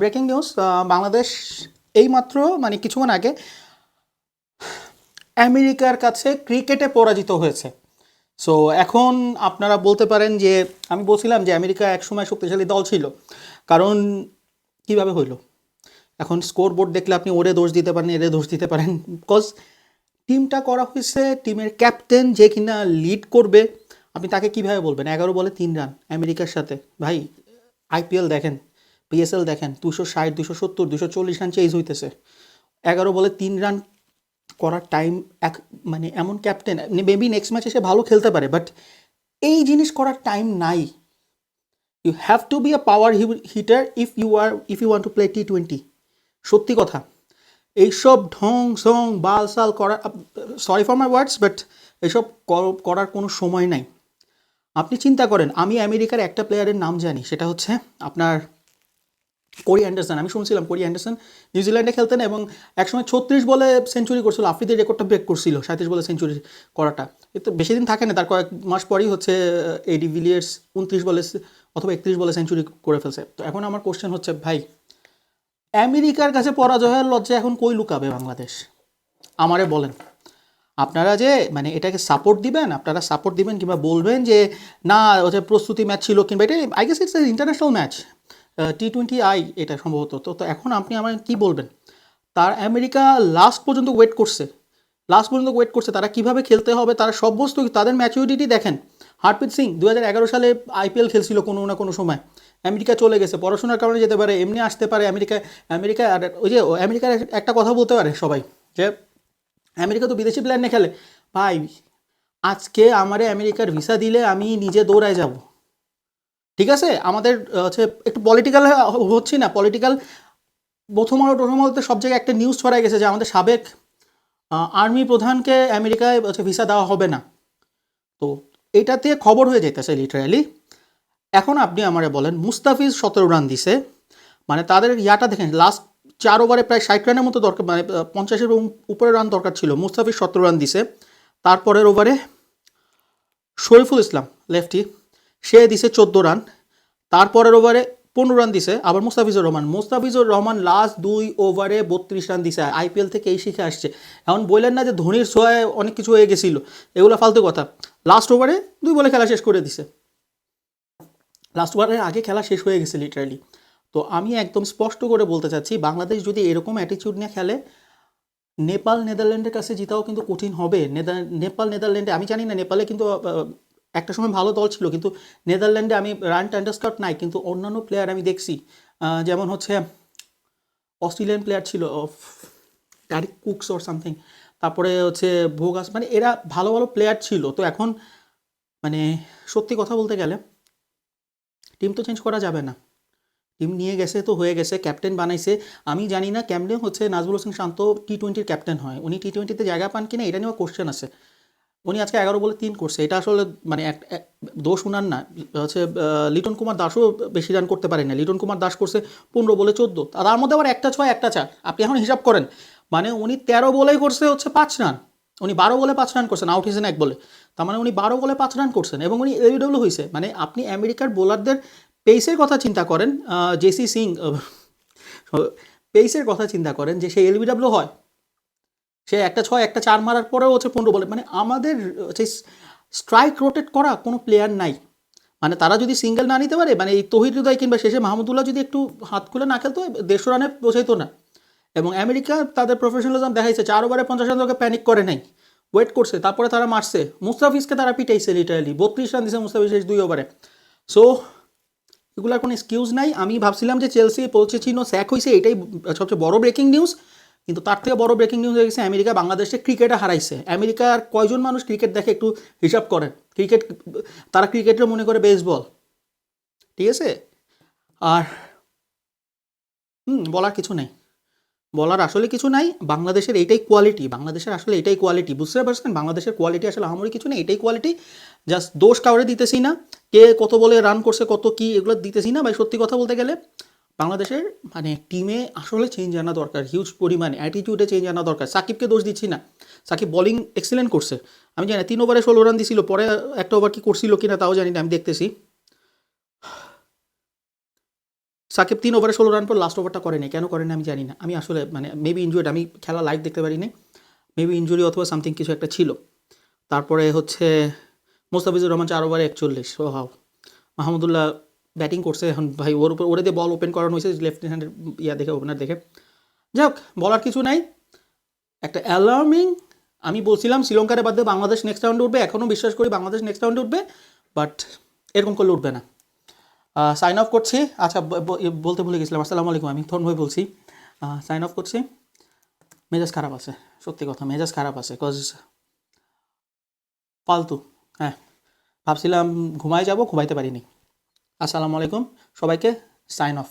Breaking news Bangladesh এইমাত্র মানে কিছুক্ষণ আগে আমেরিকার কাছে ক্রিকেটে পরাজিত হয়েছে। সো এখন আপনারা বলতে পারেন যে, আমি বলছিলাম যে আমেরিকা একসময় শক্তিশালী দল ছিল। কারণ কীভাবে হইল? এখন স্কোর বোর্ড দেখলে আপনি ওরে দোষ দিতে পারেন, এরে দোষ দিতে পারেন। বিকজ টিমটা করা হয়েছে টিমের ক্যাপ্টেন যে কিনা লিড করবে, আপনি তাকে কীভাবে বলবেন? এগারো বলে তিন রান আমেরিকার সাথে। ভাই আইপিএল দেখেন। পিএসএল দেখেন দুশো ষাট, দুশো সত্তর, দুশো চল্লিশ রান চেঞ্জ হইতেছে। এগারো বলে তিন রান করার টাইম এক মানে এমন ক্যাপ্টেন মেবি নেক্সট ম্যাচে সে ভালো খেলতে পারে বাট এই জিনিস করার টাইম নাই। You have to be a power hitter if you are if you want to play T twenty সত্যি কথা। এইসব ঢং, সং, বাল, সাল করা sorry for my words but এইসব কর- করার কোনো সময় নাই। আপনি চিন্তা করেন, আমি আমেরিকার একটা প্লেয়ারের নাম জানি, সেটা হচ্ছে আপনার কোরি অ্যান্ডারসন, আমি শুনছিলাম কোরি অ্যান্ডারসন নিউজিল্যান্ডে খেলতেন এবং একসময় ছত্রিশ বলে সেঞ্চুরি করছিল, আফ্রিদের রেকর্ডটা ব্রেক করছিল সাঁত্রিশ বলে সেঞ্চুরি করাটা। এতে বেশি দিন থাকে না, তার কয়েক মাস পরেই হচ্ছে এডি ভিলিয়ার্স উনত্রিশ বলে অথবা একত্রিশ বলে সেঞ্চুরি করে ফেলছে। তো এখন আমার কোশ্চেন হচ্ছে, ভাই, আমেরিকার কাছে পরাজয়ের লজ্জা এখন কই লুকাবে বাংলাদেশ? আমারে বলেন। আপনারা যে মানে এটাকে সাপোর্ট দিবেন, আপনারা সাপোর্ট দিবেন কিংবা বলবেন যে, না হচ্ছে প্রস্তুতি ম্যাচ ছিল কিংবা এটা I guess it's international match T twenty I এটা সম্ভবত। তো তো এখন আপনি আমাকে কী বলবেন? তার আমেরিকা লাস্ট পর্যন্ত ওয়েট করছে। লাস্ট পর্যন্ত ওয়েট করছে। তারা কীভাবে খেলতে হবে? তারা সব বস্তু তাদের ম্যাচুরিটি দেখেন। হারপ্রীত সিং দু হাজার এগারো সালে আইপিএল খেলছিল কোনো না কোনো সময়। আমেরিকা চলে গেছে। পড়াশোনার কারণে যেতে পারে, এমনি আসতে পারে। আমেরিকা আমেরিকা আর ওই যে আমেরিকার একটা কথা বলতে পারে সবাই, যে আমেরিকা তো বিদেশি প্লেয়ার নিয়ে খেলে। ভাই, আজকে আমারে আমেরিকার ভিসা দিলে আমি নিজে দৌড়ায় যাব। ঠিক আছে? আমাদের হচ্ছে একটু পলিটিক্যাল হচ্ছি না পলিটিক্যাল প্রথম আলো প্রথম আলোতে সব জায়গায় একটা নিউজ ছড়াই গেছে যে আমাদের সাবেক আর্মি প্রধানকে আমেরিকায় হচ্ছে ভিসা দেওয়া হবে না। তো এটাতে খবর হয়ে যাইতেছে লিটারালি এখন আপনি আমারে বলেন, মুস্তাফিজ সতেরো রান দিছে মানে তাদের ইয়াটা দেখেন লাস্ট চার ওভারে প্রায় ষাট রানের মতো দরকার মানে পঞ্চাশের উপরে রান দরকার ছিল। মুস্তাফিজ সতেরো রান দিছে। তারপরের ওভারে শরীফুল ইসলাম লেফটি সে দিছে চোদ্দ রান, তারপরের ওভারে পনেরো রান দিছে আবার মুস্তাফিজুর রহমান। মুস্তাফিজুর রহমান লাস্ট দুই ওভারে বত্রিশ রান দিছে, আইপিএল থেকে এই শিখে আসছে। এখন বললেন না যে ধোনির ছোঁয়ায় অনেক কিছু হয়ে গেছিল, এগুলো ফালতু কথা। লাস্ট ওভারে দুই বলে খেলা শেষ করে দিছে। লাস্ট ওভারের আগে খেলা শেষ হয়ে গেছে লিটারালি তো আমি একদম স্পষ্ট করে বলতে চাচ্ছি, বাংলাদেশ যদি এরকম অ্যাটিচিউড নিয়ে খেলে, নেপাল, নেদারল্যান্ডের কাছে জিতাও কিন্তু কঠিন হবে। নেপাল, নেদারল্যান্ডে, আমি জানি না, নেপালে কিন্তু একটা সময় ভালো দল ছিল, কিন্তু নেদারল্যান্ডে আমি রান ট্যান্ডারস্কট নাই, কিন্তু অন্যান্য প্লেয়ার আমি দেখছি যেমন হচ্ছে অস্ট্রেলিয়ান প্লেয়ার ছিল ডারিক কুকস ওর সামথিং তারপরে হচ্ছে ভোগাস মানে এরা ভালো ভালো প্লেয়ার ছিল, তো এখন মানে সত্যি কথা বলতে গেলে টিম তো চেঞ্জ করা যাবে না টিম নিয়ে গেছে তো হয়ে গেছে ক্যাপ্টেন বানাইছে, আমি জানি না ক্যাপ্টেন হচ্ছে নাজমুল হোসেন শান্ত টি টোয়েন্টির ক্যাপ্টেন হয়, উনি টি টোয়েন্টিতে জায়গা পান কিনা, এটা নিয়েও কোশ্চেন আছে উনি আজকে এগারো বলে তিন করছে। এটা আসলে মানে এক দোষ উনার না। হচ্ছে লিটন কুমার দাসও বেশি রান করতে পারে না লিটন কুমার দাস করছে পনেরো বলে চোদ্দ। তার মধ্যে আবার একটা ছয়, একটা চার। আপনি এখন হিসাব করেন মানে উনি তেরো বলেই করছে হচ্ছে পাঁচ রান। উনি বারো বলে পাঁচ রান করছেন আউট হিসেন এক বলে। তার মানে উনি বারো বলে পাঁচ রান করছেন এবং উনি এলবিডব্লিউ হয়েছে। মানে আপনি আমেরিকার বোলারদের পেসের কথা চিন্তা করেন জেসি সিং পেসের কথা চিন্তা করেন যে সে এলবিডব্লিউ হয়। সে একটা ছয়, একটা চার মারার পরেও হচ্ছে পনেরো বলে। মানে আমাদের, হচ্ছে স্ট্রাইক রোটেট করা কোনো প্লেয়ার নাই। মানে তারা যদি সিঙ্গেল না নিতে পারে মানে এই তহিদ হৃদয় কিংবা শেষে মাহমুদুল্লাহ যদি একটু হাত খুলে না খেলতো, দেড়শো রানে পৌঁছাইতো না। এবং আমেরিকা তাদের প্রফেশনালিজম দেখাইছে চার ওভারে পঞ্চাশ রান তোকে প্যানিক করে নাই। ওয়েট করছে, তারপরে তারা মারছে। মুস্তাফিজকে তারা পিটাইছে লিটারালি বত্রিশ রান দিছে মুস্তাফিজ শেষ দুই ওভারে সো এগুলোর কোনো এক্সকিউজ নাই। আমি ভাবছিলাম যে চেলসি পৌঁছেছিনো স্যাক হয়েছে এটাই সবচেয়ে বড় ব্রেকিং নিউজ কিন্তু তার থেকে বড় ব্রেকিং নিউজ হয়ে গেছে, আমেরিকা বাংলাদেশে ক্রিকেটে হারাইছে। আমেরিকার কয়জন মানুষ ক্রিকেট দেখে একটু হিসাব করেন? ক্রিকেট তারা ক্রিকেটের মনে করে বেসবল ঠিক আছে? আর, হুম, বলার কিছু নেই। বলার আসলে কিছু নাই। বাংলাদেশের এইটাই কোয়ালিটি বাংলাদেশের আসলে এটাই কোয়ালিটি বুঝতে পারছেন? বাংলাদেশের কোয়ালিটি আসলে আমারই কিছু নেই, এটাই কোয়ালিটি জাস্ট দোষ কাউরে দিতেছি না। কে কত বলে রান করছে, কত কি, এগুলো দিতেছি না। ভাই, সত্যি কথা বলতে গেলে বাংলাদেশের মানে টিমে আসলে চেঞ্জ আনা দরকার হিউজ পরিমাণে অ্যাটিটিউডে চেঞ্জ আনা দরকার। সাকিবকে দোষ দিচ্ছি না। সাকিব বলিং এক্সিলেন্ট করছে। আমি জানি তিন ওভারে ষোলো রান দিছিল, পরে একটা ওভার কি করছিল কিনা তাও জানি না, আমি দেখতেছি। সাকিব তিন ওভারে ষোলো রান পর লাস্ট ওভারটা করেনি কেন করেনি আমি জানি না। আমি আসলে মানে মেবি ইনজুরিড আমি খেলা লাইভ দেখতে পারিনি। মেবি ইনজুরি অথবা সামথিং কিছু একটা ছিল। তারপরে হচ্ছে, মোস্তাফিজুর রহমান চার ওভারে একচল্লিশ। ও হাও মাহমুদুল্লাহ ব্যাটিং করছে এখন। ভাই, ওর উপর, ওরে দিয়ে বল ওপেন করানো হয়েছে লেফট হ্যান্ডের ইয়া দেখে ওপেনার দেখে। যাই হোক বলার কিছু নাই। একটা অ্যালার্মিং আমি বলছিলাম শ্রীলঙ্কারে বাদ দিয়ে বাংলাদেশ নেক্সট রাউন্ডে উঠবে এখনও বিশ্বাস করি বাংলাদেশ নেক্সট রাউন্ডে উঠবে বাট এরকম করলে উঠবে না। সাইন অফ করছি। আচ্ছা বলতে ভুলে গেছিলাম। আসসালামু আলাইকুম, আমি তন্ময় বলছি। সাইন অফ করছি। মেজাজ খারাপ আছে, সত্যি কথা, মেজাজ খারাপ আছে কজ ফালতু। হ্যাঁ ভাবছিলাম ঘুমায় যাব, ঘুমাইতে পারিনি। আসসালামু আলাইকুম সবাইকে সাইন অফ